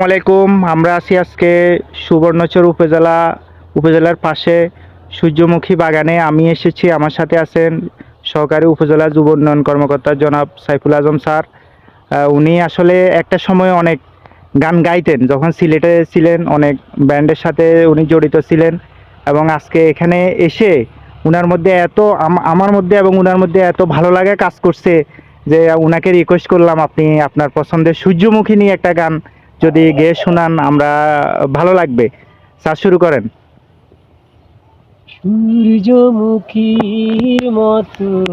আলাইকুম আমরা আছি আজকে সুবর্ণচর উপজেলা, উপজেলার পাশে সূর্যমুখী বাগানে। আমি এসেছি, আমার সাথে আছেন সহকারী উপজেলা যুব উন্নয়ন কর্মকর্তা জনাব সাইফুল আজম স্যার। উনি আসলে একটা সময় অনেক গান গাইতেন, যখন সিলেটে ছিলেন, অনেক ব্যান্ডের সাথে উনি জড়িত ছিলেন এবং আজকে এখানে এসে উনার মধ্যে এত আম- আমার মধ্যে এবং উনার মধ্যে এত ভালো লাগা কাজ করছে যে উনাকে রিকোয়েস্ট করলাম আপনি আপনার পছন্দের সূর্যমুখী নিয়ে একটা গান যদি গেয়ে শোনান, আমরা ভালো লাগবে। স্যার, শুরু করেন। সূর্যমুখীর মতো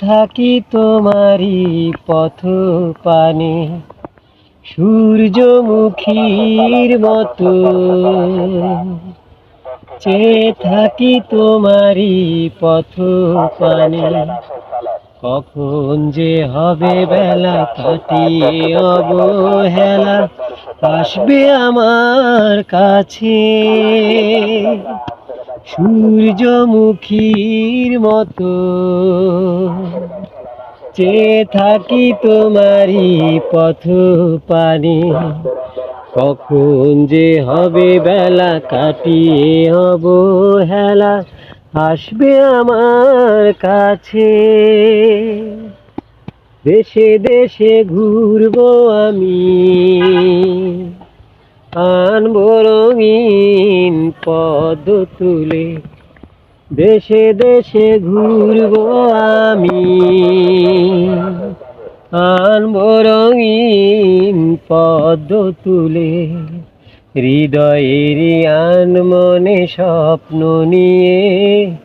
থাকি তোমারই পথ পানে। সূর্যমুখীর মতো চেয়ে থাকি তোমারই পথ পানে। কখন যে হবে বেলা কাটিয়ে অবহেলা, আসবে আমার কাছে। সূর্যমুখীর মতো চেয়ে থাকি তোমারই পথ পানে। কখন যে হবে বেলা কাটিয়ে অবহেলা আসবে আমার কাছে। দেশে দেশে ঘুরবো আমি। আনব রঙিন পদ তুলে। দেশে দেশে ঘুরবো আমি। আনব রঙিন পদ তুলে। হৃদয়ের আন মনে স্বপ্ন নিয়ে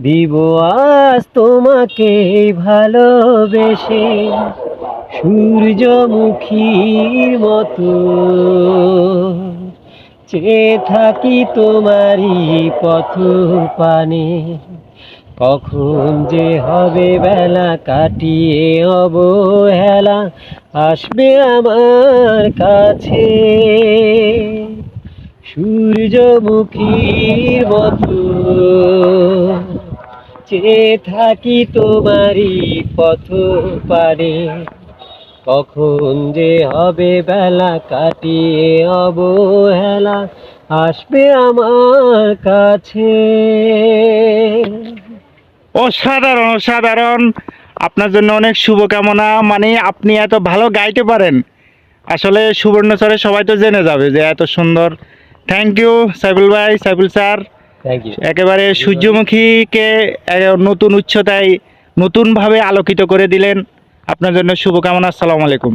দিব আজ তোমাকে ভালোবেসে। সূর্যমুখীর মতো চেয়ে থাকি তোমারই পথ পানে। কখন যে হবে বেলা কাটিয়ে অবহেলা আসবে আমার কাছে। সূর্যমুখীর মতো। চেয়ে থাকি তোমারই পথ পারে কখন যে হবে বেলা কাটিয়ে অবহেলা আসবে আমার কাছে। অসাধারণ অসাধারণ। আপনার জন্য অনেক শুভকামনা। মানে আপনি এত ভালো গাইতে পারেন। আসলে সুবর্ণচরে সবাই তো জেনে যাবে যে এত সুন্দর থ্যাংক ইউ সাইফুল ভাই সাইফুল স্যার একেবারে সূর্যমুখীকে নতুন উচ্চতায় নতুনভাবে আলোকিত করে দিলেন। আপনার জন্য শুভকামনা আসসালামু আলাইকুম।